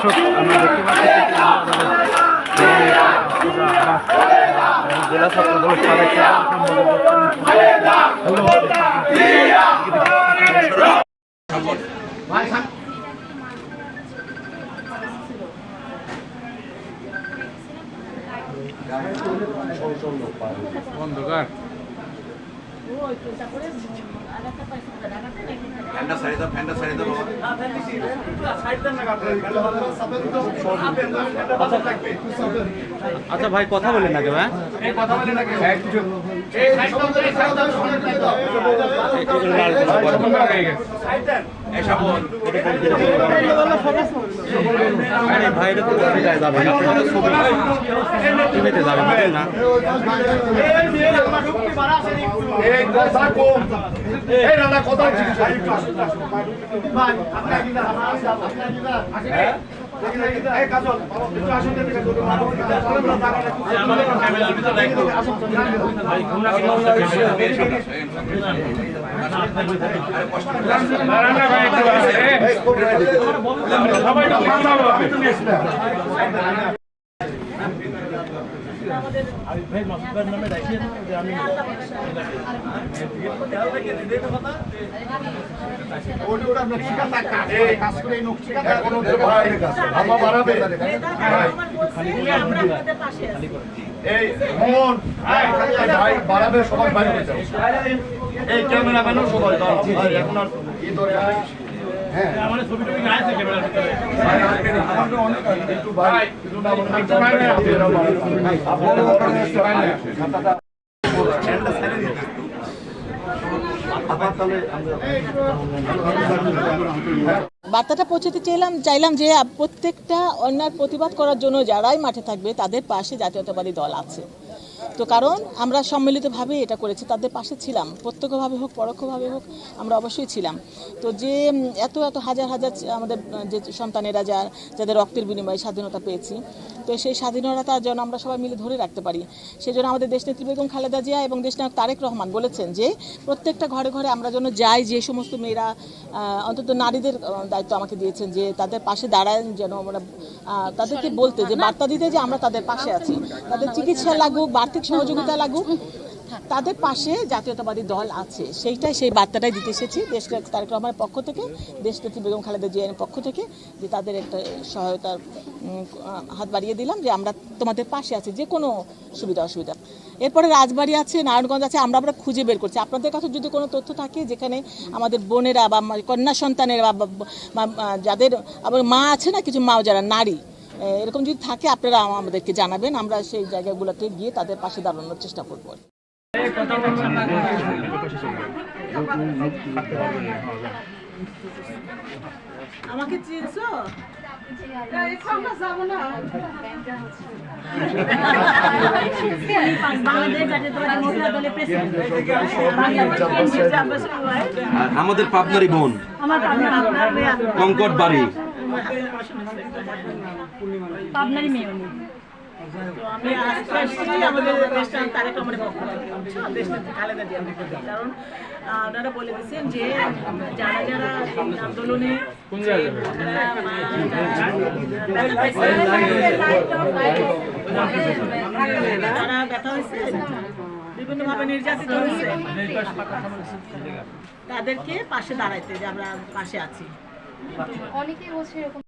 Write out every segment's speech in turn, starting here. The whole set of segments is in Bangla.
দর্শক আমরা দেখতে পাচ্ছি জেলা ছাত্র অন্ধকার আচ্ছা ভাই কথা বলেন না কেউ হ্যাঁ এসব বল আরে ভাইরা তো পত্রিকায় যাবে না আপনারা ছবি টিভিতে যাবে বুঝলেন না। এই কথা কম এই দাদা কথা হচ্ছে এই কাজল একটু আসুন দেখে এই মন ভাই বাড়াবে সবাই বাইরে হয়ে যাও এই ক্যামেরাম্যানও সবাই এখন আর ই ধরে হ্যাঁ। আমার ছবি টবি আছে ক্যামেরার ভিতরে। ভাই আজকে আমাকে অনেক একটু ভাই একটু না বলে একটু বাইরে। আপনারা বাইরে খাতাটা চ্যানেলটা ছেড়ে দিতে আবার তাহলে বার্তাটা পৌঁছাতে চাইলাম চাইলাম যে প্রত্যেকটা অন্যায় প্রতিবাদ করার জন্য যারাই মাঠে থাকবে তাদের পাশে জাতীয়তাবাদী দল আছে। তো কারণ আমরা সম্মিলিতভাবে এটা করেছি, তাদের পাশে ছিলাম। প্রত্যক্ষভাবে হোক, পরোক্ষভাবে হোক, আমরা অবশ্যই ছিলাম। তো যে এত এত হাজার হাজার আমাদের যে সন্তানেরা যা যাদের রক্তের বিনিময়ে স্বাধীনতা পেয়েছি, তো সেই স্বাধীনতা যেন আমরা সবাই মিলে ধরে রাখতে পারি। সেই জন্য আমাদের দেশনেত্রী বেগম খালেদা জিয়া এবং দেশনায়ক তারেক রহমান বলেছেন যে, প্রত্যেকটা ঘরে ঘরে আমরা যেন যাই, যে সমস্ত মেয়েরা অন্তত নারীদের দায়িত্ব আমাকে দিয়েছেন যে, তাদের পাশে দাঁড়ায় যেন আমরা তাদেরকে বলতে, যে বার্তা দিতে যে আমরা তাদের পাশে আছি। তাদের চিকিৎসা লাগুক আর্থিক সহযোগিতা লাগুক। তাদের পাশে জাতীয়তাবাদী দল আছে। সেইটাই সেই বার্তাটাই দিতে এসেছি। দেশ তারেক রহমানের পক্ষ থেকে দেশনেত্রী বেগম খালেদা জিয়ার পক্ষ থেকে যে তাদের একটা সহায়তার হাত বাড়িয়ে দিলাম যে আমরা তোমাদের পাশে আছি, যে কোনো সুবিধা অসুবিধা। এরপরে রাজবাড়ি আছে, নারায়ণগঞ্জ আছে, আমরা আমরা খুঁজে বের করছি। আপনাদের কাছে যদি কোনো তথ্য থাকে, যেখানে আমাদের বোনেরা বা কন্যা সন্তানের বা, যাদের আবার মা আছে না, কিছু মা যারা, নারী এরকম যদি থাকে আপনারা আমাদেরকে জানাবেন। আমরা সেই জায়গাগুলোতে গিয়ে তাদের পাশে দাঁড়ানোর চেষ্টা করব। আমাকে চিনছো? আমাদের পাবনারি বোন কঙ্কট বাড়ি পাবনারই মেয়ে উনি তো আমি আজকে এসেছি আমাদের দেশটা তারেক রহমানের পক্ষ থেকে বুঝছ? দেশটা খালেদা জিয়ার পক্ষ থেকে। কারণ ওনারা বলে দিচ্ছেন যে যারা যারা এই আন্দোলনে ব্যথা ব্যথা হয়েছে বিভিন্নভাবে নির্যাতিত হয়েছে তাদেরকে পাশে দাঁড়াইতে যে আমরা পাশে আছি অনেকেই বলছে এরকম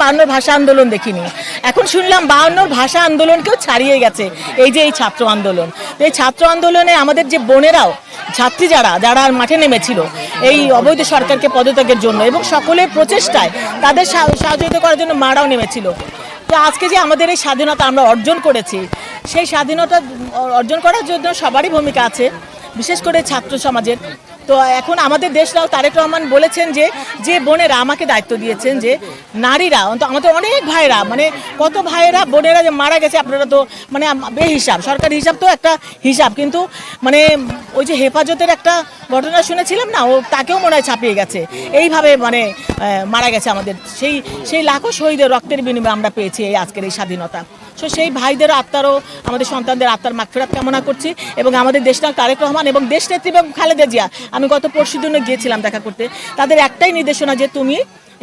বায়ান্নর ভাষা আন্দোলন দেখিনি। এখন শুনলাম বায়ান্নর ভাষা আন্দোলনকেও ছাড়িয়ে গেছে এই যে এই ছাত্র আন্দোলন। এই ছাত্র আন্দোলনে আমাদের যে বোনেরাও, ছাত্রী যারা যারা মাঠে নেমেছিল, এই অবৈধ সরকারকে পদত্যাগের জন্য এবং সকলের প্রচেষ্টায় তাদের সহযোগিতা করার জন্য মারাও নেমেছিল। তো আজকে যে আমাদের এই স্বাধীনতা আমরা অর্জন করেছি, সেই স্বাধীনতা অর্জন করার জন্য সবারই ভূমিকা আছে, বিশেষ করে ছাত্র সমাজের। তো এখন আমাদের দেশরাও তারেক রহমান বলেছেন যে যে বোনেরা আমাকে দায়িত্ব দিয়েছেন যে, নারীরা আমাদের অনেক ভাইরা মানে কত ভাইয়েরা, বোনেরা যে মারা গেছে, আপনারা তো মানে বেহিসাব, সরকারি হিসাব তো একটা হিসাব, কিন্তু মানে ওই যে হেফাজতের একটা ঘটনা শুনেছিলাম না, ও তাকেও মনে হয় ছাপিয়ে গেছে। এইভাবে মানে মারা গেছে আমাদের, সেই সেই লাখো শহীদের রক্তের বিনিময়ে আমরা পেয়েছি এই আজকের এই স্বাধীনতা। সো সেই ভাইদের আত্মারও আমাদের সন্তানদের আত্মার মাগফিরাত কামনা করছি এবং আমাদের দেশটা তারেক রহমান এবং দেশ নেত্রী এবং খালেদা জিয়া, আমি গত পরশু দিনে গিয়েছিলাম দেখা করতে, তাদের একটাই নির্দেশনা যে তুমি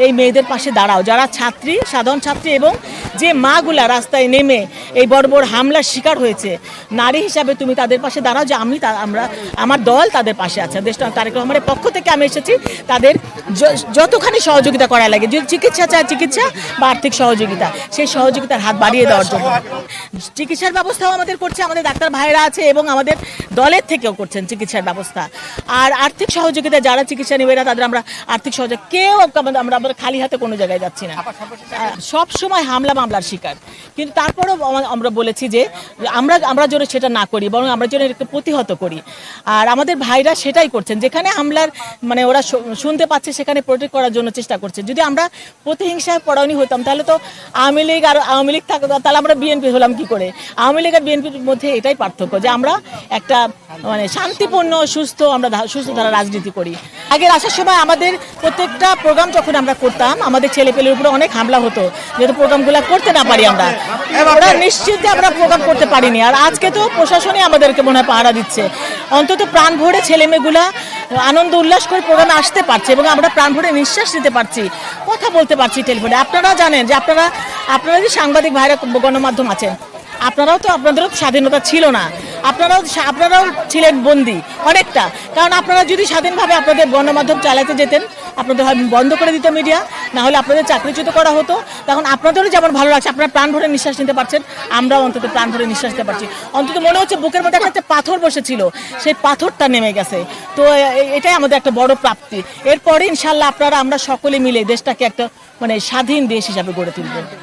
এই মেয়েদের পাশে দাঁড়াও। যারা ছাত্রী, সাধারণ ছাত্রী এবং যে মাগুলা রাস্তায় নেমে এই বড় বড় হামলার শিকার হয়েছে, নারী হিসাবে তুমি তাদের পাশে দাঁড়াও যে আমি আমরা, আমার দল তাদের পাশে আছে। দেশটা তারেক রহমানের পক্ষ থেকে আমি এসেছি তাদের যতখানি সহযোগিতা করা লাগে, যদি চিকিৎসা চায় চিকিৎসা বা আর্থিক সহযোগিতা, সেই সহযোগিতার হাত বাড়িয়ে দেওয়ার জন্য। চিকিৎসার ব্যবস্থাও আমাদের করছে, আমাদের ডাক্তার ভাইরা আছে এবং আমাদের দলের থেকেও করছেন চিকিৎসার ব্যবস্থা। আর আর্থিক সহযোগিতা যারা চিকিৎসা নেবে না তাদের আমরা আর্থিক সহযোগিতা কেউ আমরা আমরা খালি হাতে কোনো জায়গায় যাচ্ছি না। সব সময় হামলা মামলার শিকার। কিন্তু তারপরেও আমরা বলেছি যে আমরা আমরা যেন সেটা না করি, বরং আমরা যেন একটু প্রতিহত করি। আর আমাদের ভাইরা সেটাই করছেন। যেখানে হামলার মানে ওরা শুনতে পাচ্ছে, সেখানে প্রোটেক্ট করার জন্য চেষ্টা করছে যদি আমরা প্রতিহিংসায় পড়ানি হতাম, তাহলে তো আওয়ামী লীগ আর আওয়ামী লীগ থাকতো তাহলে আমরা বিএনপি হলাম কি করে? আওয়ামী লীগ আর বিএনপির মধ্যে এটাই পার্থক্য যে আমরা একটা মানে শান্তিপূর্ণ, সুস্থ, আমরা সুস্থ ধারা রাজনীতি করি। আগের আসার সময় আমাদের প্রত্যেকটা প্রোগ্রাম যখন আমরা করতাম, আমাদের ছেলেপেলের উপরে অনেক হামলা হতো, যেহেতু প্রোগ্রামগুলো করতে না পারি আমরা। ওরা নিশ্চিত আমরা প্রোগ্রাম করতে পারিনি। আর আজকে তো প্রশাসনই আমাদেরকে মনে হয় পাহারা দিচ্ছে। অন্তত প্রাণ ভরে ছেলেমেয়েগুলা আনন্দ উল্লাস করে প্রোগ্রামে আসতে পারছে এবং আমরা প্রাণ ভরে নিঃশ্বাস নিতে পারছি। কথা বলতে পারছি টেলিফোনে। আপনারা জানেন যে আপনারা আপনারা যে সাংবাদিক ভাইরা গণমাধ্যম আছেন আপনারাও তো আপনাদেরও স্বাধীনতা ছিল না। আপনারাও আপনারাও ছিলেন বন্দি, অনেকটা। কারণ আপনারা যদি স্বাধীনভাবে আপনাদের গণমাধ্যম চালাতে যেতেন, আপনাদের হয় বন্ধ করে দিত মিডিয়া, না হলে আপনাদের চাকরিচ্যুত করা হতো। তখন আপনাদেরও যেমন ভালো লাগছে, আপনারা প্রাণ ভরে নিঃশ্বাস নিতে পারছেন, আমরাও অন্তত প্রাণ ভরে নিঃশ্বাস নিতে পারছি। অন্তত মনে হচ্ছে বুকের মধ্যে একটা পাথর বসেছিল, সেই পাথরটা নেমে গেছে। তো এটাই আমাদের একটা বড় প্রাপ্তি। এরপরে ইনশাল্লাহ আপনারা, আমরা সকলে মিলে দেশটাকে একটা মানে স্বাধীন দেশ হিসাবে গড়ে তুলব।